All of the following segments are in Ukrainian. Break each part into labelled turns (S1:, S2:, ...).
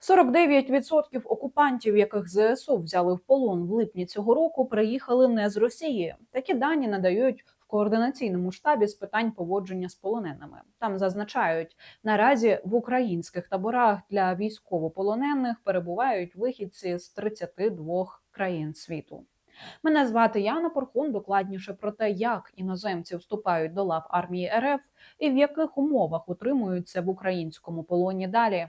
S1: 49% окупантів, яких ЗСУ взяли в полон в липні цього року, приїхали не з Росії. Такі дані надають в координаційному штабі з питань поводження з полоненими. Там зазначають, наразі в українських таборах для військовополонених перебувають вихідці з 32 країн світу. Мене звати Яна Порхун. Докладніше про те, як іноземці вступають до лав армії РФ і в яких умовах утримуються в українському полоні далі.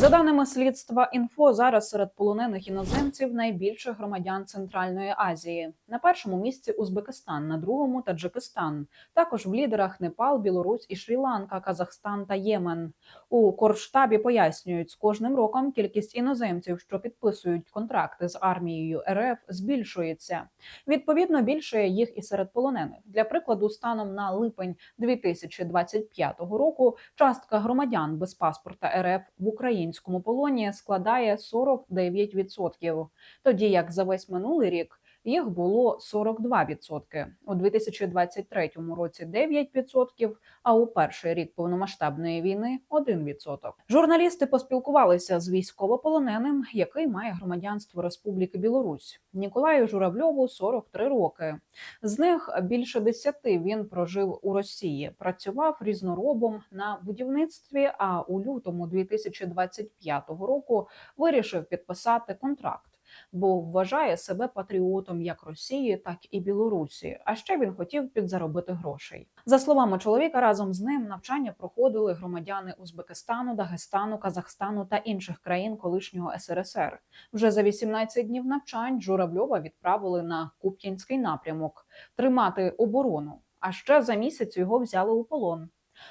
S1: За даними слідства інфо, зараз серед полонених іноземців найбільше громадян Центральної Азії. На першому місці Узбекистан, на другому Таджикистан. Також в лідерах Непал, Білорусь і Шрі-Ланка, Казахстан та Ємен. У Корштабі пояснюють, з кожним роком кількість іноземців, що підписують контракти з армією РФ, збільшується. Відповідно, більше їх і серед полонених. Для прикладу, станом на липень 2025 року частка громадян без паспорта РФ в українському полоні складає 49%, тоді як за весь минулий рік їх було 42%. У 2023 році 9%, а у перший рік повномасштабної війни 1%. Журналісти поспілкувалися з військовополоненим, який має громадянство Республіки Білорусь. Ніколаю Журавльову 43 роки. З них більше 10 він прожив у Росії, працював різноробом на будівництві. А у лютому 2025 року вирішив підписати контракт бо вважає себе патріотом як Росії, так і Білорусі. А ще він хотів підзаробити грошей. За словами чоловіка, разом з ним навчання проходили громадяни Узбекистану, Дагестану, Казахстану та інших країн колишнього СРСР. Вже за 18 днів навчань Журавльова відправили на Куп'янський напрямок тримати оборону. А ще за місяць його взяли у полон.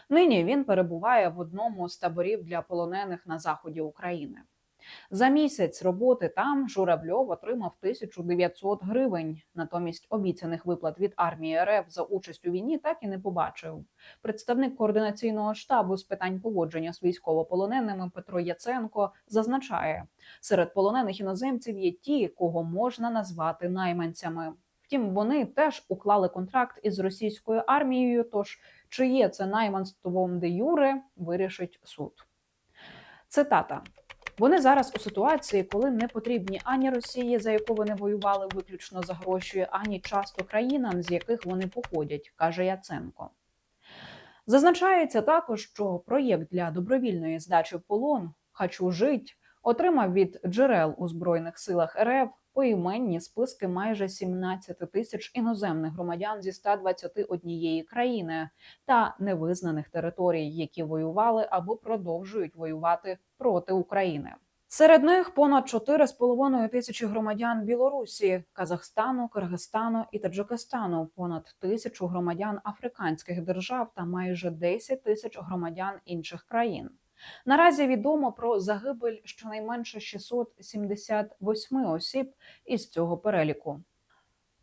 S1: Нині він перебуває в одному з таборів для полонених на заході України. За місяць роботи там Журавльов отримав 1900 гривень. Натомість обіцяних виплат від армії РФ за участь у війні так і не побачив. Представник координаційного штабу з питань поводження з військовополоненими Петро Яценко зазначає, серед полонених іноземців є ті, кого можна назвати найманцями. Втім, вони теж уклали контракт із російською армією. Тож чи є це найманством де юре, вирішить суд. Цитата. Вони зараз у ситуації, коли не потрібні ані Росії, за яку вони воювали виключно за гроші, ані часто країнам, з яких вони походять, каже Яценко. Зазначається також, що проєкт для добровільної здачі в полон «Хочу жить» отримав від джерел у збройних силах РФ поіменні списки майже 17 тисяч іноземних громадян зі 121 країни та невизнаних територій, які воювали або продовжують воювати проти України. Серед них понад 4,5 тисячі громадян Білорусі, Казахстану, Киргизстану і Таджикистану, понад тисячу громадян африканських держав та майже 10 тисяч громадян інших країн. Наразі відомо про загибель щонайменше 678 осіб із цього переліку.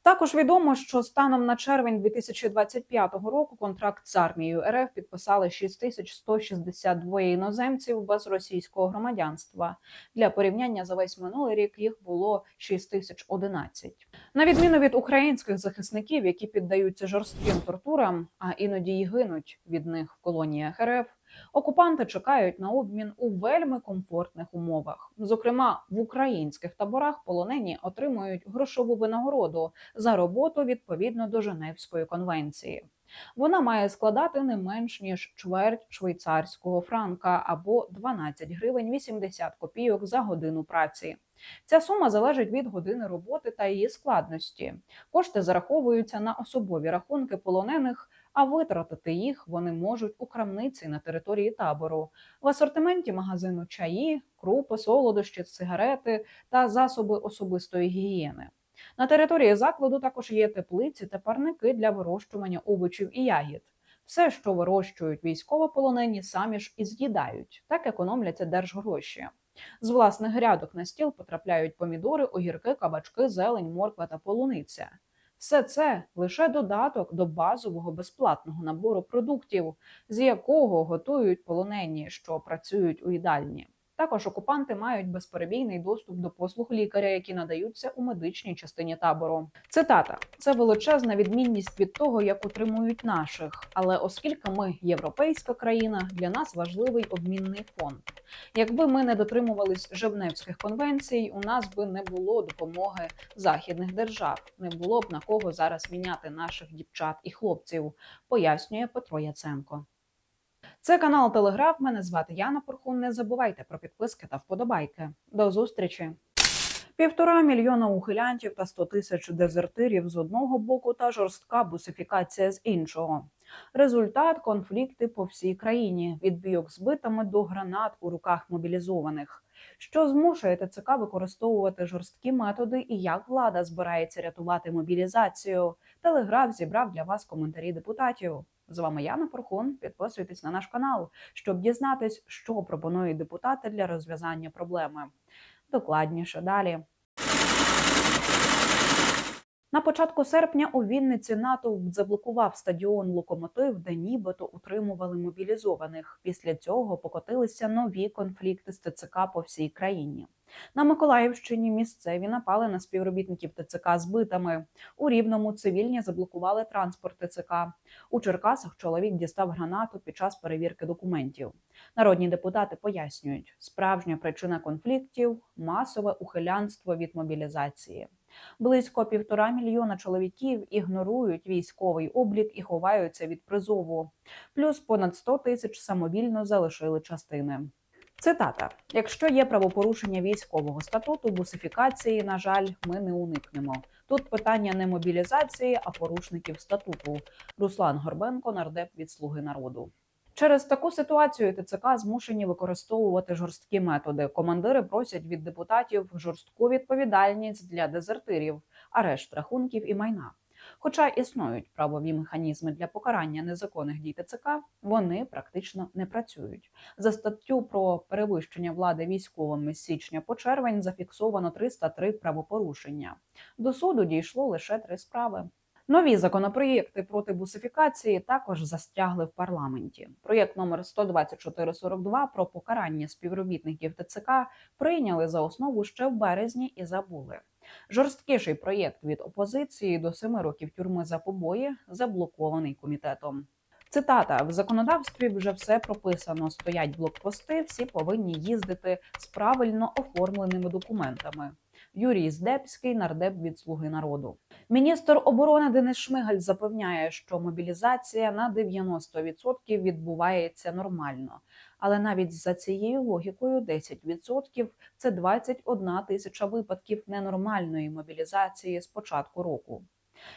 S1: Також відомо, що станом на червень 2025 року контракт з армією РФ підписали 6162 іноземців без російського громадянства. Для порівняння за весь минулий рік їх було 6011. На відміну від українських захисників, які піддаються жорстким тортурам, а іноді й гинуть від них в колоніях РФ. Окупанти чекають на обмін у вельми комфортних умовах. Зокрема, в українських таборах полонені отримують грошову винагороду за роботу відповідно до Женевської конвенції. Вона має складати не менш ніж чверть швейцарського франка або 12 гривень 80 копійок за годину праці. Ця сума залежить від години роботи та її складності. Кошти зараховуються на особові рахунки полонених а витратити їх вони можуть у крамниці на території табору в асортименті магазину чаї, крупи, солодощі, сигарети та засоби особистої гігієни. На території закладу також є теплиці та парники для вирощування овочів і ягід. Все, що вирощують військовополонені, самі ж і з'їдають, так економляться держгроші. З власних грядок на стіл потрапляють помідори, огірки, кабачки, зелень, морква та полуниця. Все це лише додаток до базового безплатного набору продуктів, з якого готують полонені, що працюють у їдальні. Також окупанти мають безперебійний доступ до послуг лікаря, які надаються у медичній частині табору. Цитата: це величезна відмінність від того, як утримують наших. Але оскільки ми європейська країна, для нас важливий обмінний фонд. Якби ми не дотримувались Женевських конвенцій, у нас би не було допомоги західних держав, не було б на кого зараз міняти наших дівчат і хлопців, пояснює Петро Яценко. Це канал Телеграф. Мене звати Яна Порхун. Не забувайте про підписки та вподобайки. До зустрічі. Півтора мільйона ухилянтів та 100 тисяч дезертирів з одного боку та жорстка бусифікація з іншого. Результат конфлікти по всій країні від бійок з битами до гранат у руках мобілізованих. Що змушує ТЦК використовувати жорсткі методи і як влада збирається рятувати мобілізацію? Телеграф зібрав для вас коментарі депутатів. З вами Яна Порхун. Підписуйтесь на наш канал, щоб дізнатись, що пропонують депутати для розв'язання проблеми. Докладніше далі. На початку серпня у Вінниці НАТО заблокував стадіон Локомотив, де нібито утримували мобілізованих. Після цього покотилися нові конфлікти з ТЦК по всій країні. На Миколаївщині місцеві напали на співробітників ТЦК з битами. У Рівному цивільні заблокували транспорт ТЦК. У Черкасах чоловік дістав гранату під час перевірки документів. Народні депутати пояснюють, справжня причина конфліктів масове ухилянство від мобілізації. Близько півтора мільйона чоловіків ігнорують військовий облік і ховаються від призову. Плюс понад 100 тисяч самовільно залишили частини. Цитата: якщо є правопорушення військового статуту, бусифікації, на жаль, ми не уникнемо. Тут питання не мобілізації, а порушників статуту. Руслан Горбенко, нардеп від Слуги народу. Через таку ситуацію ТЦК змушені використовувати жорсткі методи. Командири просять від депутатів жорстку відповідальність для дезертирів, арешт рахунків і майна. Хоча існують правові механізми для покарання незаконних дій ТЦК, вони практично не працюють. За статтю про перевищення влади військовими з січня по червень зафіксовано 303 правопорушення. До суду дійшло лише три справи. Нові законопроєкти проти бусифікації також застрягли в парламенті. Проєкт номер 12442 про покарання співробітників ТЦК прийняли за основу ще в березні і забули. Жорсткіший проєкт від опозиції до семи років тюрми за побої заблокований комітетом. Цитата в законодавстві вже все прописано. Стоять блокпости, всі повинні їздити з правильно оформленими документами. Юрій Здебський, нардеп від Слуги народу. Міністр оборони Денис Шмигаль запевняє, що мобілізація на 90% відбувається нормально. Але навіть за цією логікою 10% – це 21 тисяча випадків ненормальної мобілізації з початку року.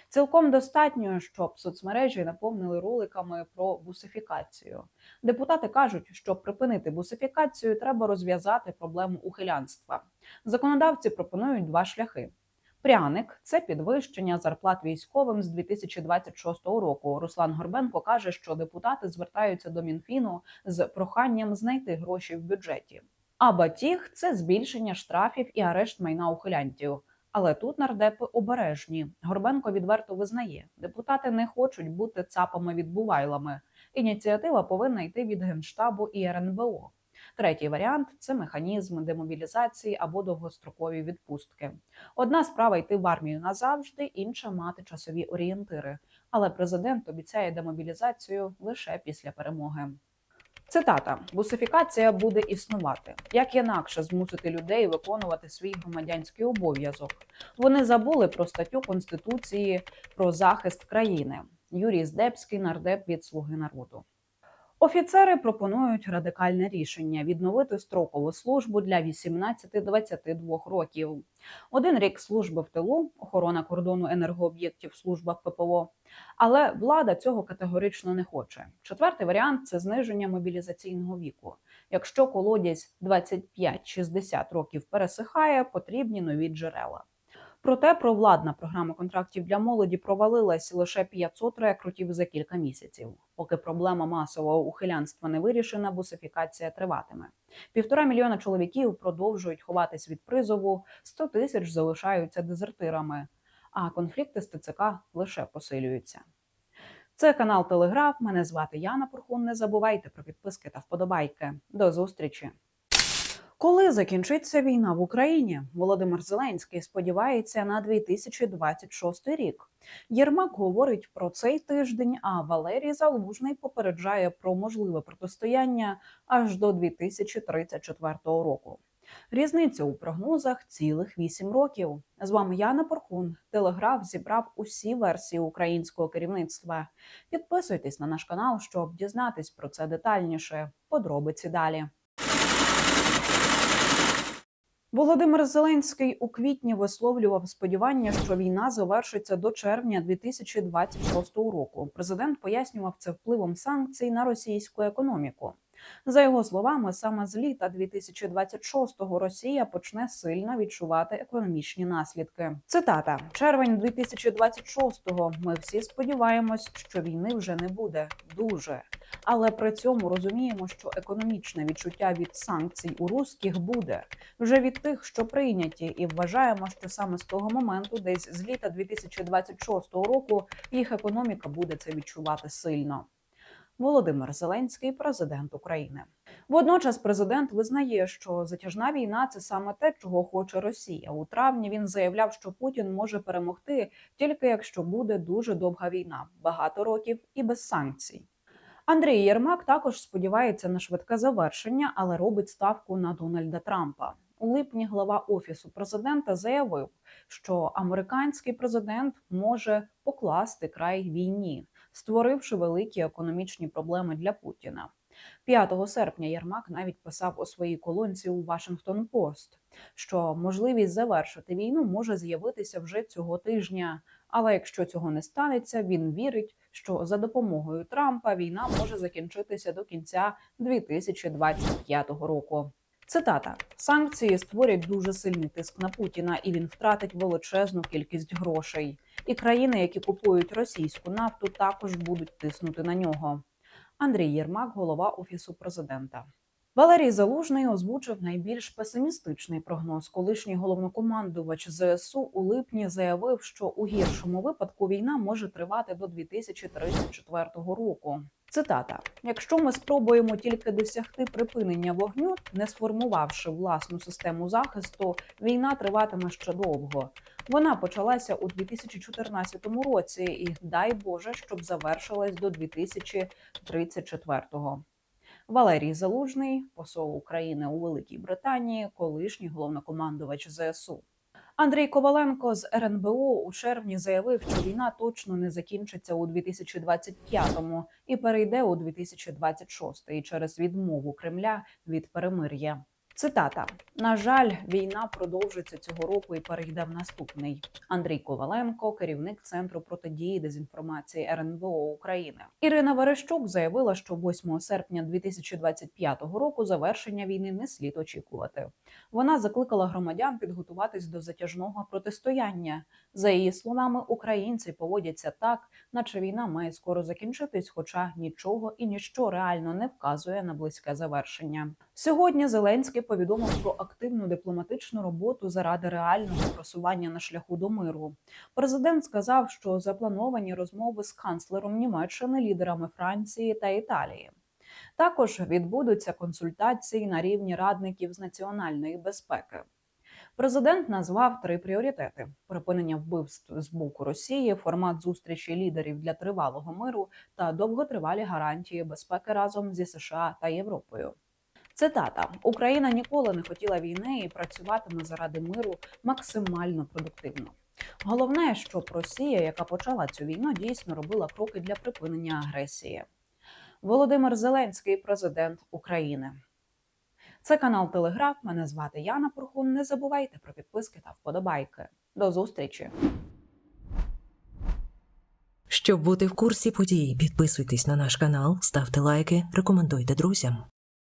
S1: Цілком достатньо, щоб соцмережі наповнили роликами про бусифікацію. Депутати кажуть, щоб припинити бусифікацію, треба розв'язати проблему ухилянства. Законодавці пропонують два шляхи. Пряник це підвищення зарплат військовим з 2026 року. Руслан Горбенко каже, що депутати звертаються до Мінфіну з проханням знайти гроші в бюджеті. А батіг це збільшення штрафів і арешт майна ухилянтів. Але тут нардепи обережні. Горбенко відверто визнає, депутати не хочуть бути цапами відбувайлами. Ініціатива повинна йти від генштабу і РНБО. Третій варіант це механізм демобілізації або довгострокові відпустки. Одна справа йти в армію назавжди, інша мати часові орієнтири. Але президент обіцяє демобілізацію лише після перемоги. Цитата: бусифікація буде існувати. Як інакше змусити людей виконувати свій громадянський обов'язок? Вони забули про статтю Конституції про захист країни. Юрій Здебський, нардеп від Слуги народу. Офіцери пропонують радикальне рішення відновити строкову службу для 18-22 років. Один рік служби в тилу, охорона кордону енергооб'єктів, служба ППО. Але влада цього категорично не хоче. Четвертий варіант це зниження мобілізаційного віку. Якщо колодязь 25-60 років пересихає, потрібні нові джерела. Проте провладна програма контрактів для молоді провалилась лише 500 рекрутів за кілька місяців. Поки проблема масового ухилянства не вирішена, бусифікація триватиме. Півтора мільйона чоловіків продовжують ховатись від призову, 100 тисяч залишаються дезертирами. А конфлікти з ТЦК лише посилюються. Це канал Телеграф. Мене звати Яна Порхун. Не забувайте про підписки та вподобайки. До зустрічі. Коли закінчиться війна в Україні, Володимир Зеленський сподівається на 2026 рік. Єрмак говорить про цей тиждень, а Валерій Залужний попереджає про можливе протистояння аж до 2034 року. Різниця у прогнозах цілих 8 років. З вами Яна Порхун. Телеграф зібрав усі версії українського керівництва. Підписуйтесь на наш канал, щоб дізнатись про це детальніше. Подробиці далі. Володимир Зеленський у квітні висловлював сподівання, що війна завершиться до червня 2026 року. Президент пояснював це впливом санкцій на російську економіку. За його словами, саме з літа 2026-го Росія почне сильно відчувати економічні наслідки. Цитата: червень 2026-го Ми всі сподіваємось, що війни вже не буде. Дуже, але при цьому розуміємо, що економічне відчуття від санкцій у русських буде. Вже від тих, що прийняті, і вважаємо, що саме з того моменту, десь з літа 2026 року, їх економіка буде це відчувати сильно. Володимир Зеленський, президент України. Водночас президент визнає, що затяжна війна це саме те, чого хоче Росія. У травні він заявляв, що Путін може перемогти тільки якщо буде дуже довга війна, багато років і без санкцій. Андрій Єрмак також сподівається на швидке завершення, але робить ставку на Дональда Трампа. У липні глава офісу президента заявив, що американський президент може покласти край війні, створивши великі економічні проблеми для Путіна. 5 серпня Єрмак навіть писав у своїй колонці у Вашингтон Пост, що можливість завершити війну може з'явитися вже цього тижня. Але якщо цього не станеться, він вірить, що за допомогою Трампа війна може закінчитися до кінця 2025 року. Цитата: санкції створять дуже сильний тиск на Путіна, і він втратить величезну кількість грошей. І країни, які купують російську нафту, також будуть тиснути на нього. Андрій Єрмак, голова офісу президента. Валерій Залужний озвучив найбільш песимістичний прогноз. Колишній головнокомандувач ЗСУ у липні заявив, що у гіршому випадку війна може тривати до 2034 року. Цитата: якщо ми спробуємо тільки досягти припинення вогню, не сформувавши власну систему захисту, війна триватиме ще довго. Вона почалася у 2014 році, і дай Боже, щоб завершилась до 2034-го. Валерій Залужний, посол України у Великій Британії, колишній головнокомандувач ЗСУ. Андрій Коваленко з РНБО у червні заявив, що війна точно не закінчиться у 2025-му і перейде у 2026 через відмову Кремля від перемир'я. Цитата: на жаль, війна продовжиться цього року і перейде в наступний. Андрій Коваленко, керівник центру протидії дезінформації РНБО України. Ірина Верещук заявила, що 8 серпня 2025 року завершення війни не слід очікувати. Вона закликала громадян підготуватись до затяжного протистояння. За її словами, українці поводяться так, наче війна має скоро закінчитись, хоча нічого і ніщо реально не вказує на близьке завершення. Сьогодні Зеленський повідомив про активну дипломатичну роботу заради реального просування на шляху до миру. Президент сказав, що заплановані розмови з канцлером Німеччини, лідерами Франції та Італії. Також відбудуться консультації на рівні радників з національної безпеки. Президент назвав три пріоритети: припинення вбивств з боку Росії, формат зустрічі лідерів для тривалого миру та довготривалі гарантії безпеки разом зі США та Європою. Цитата: Україна ніколи не хотіла війни і працюватиме заради миру максимально продуктивно. Головне, щоб Росія, яка почала цю війну, дійсно робила кроки для припинення агресії. Володимир Зеленський, президент України. Це канал Телеграф. Мене звати Яна Пурхун. Не забувайте про підписки та вподобайки. До зустрічі!
S2: Щоб бути в курсі подій, підписуйтесь на наш канал, ставте лайки, рекомендуйте друзям.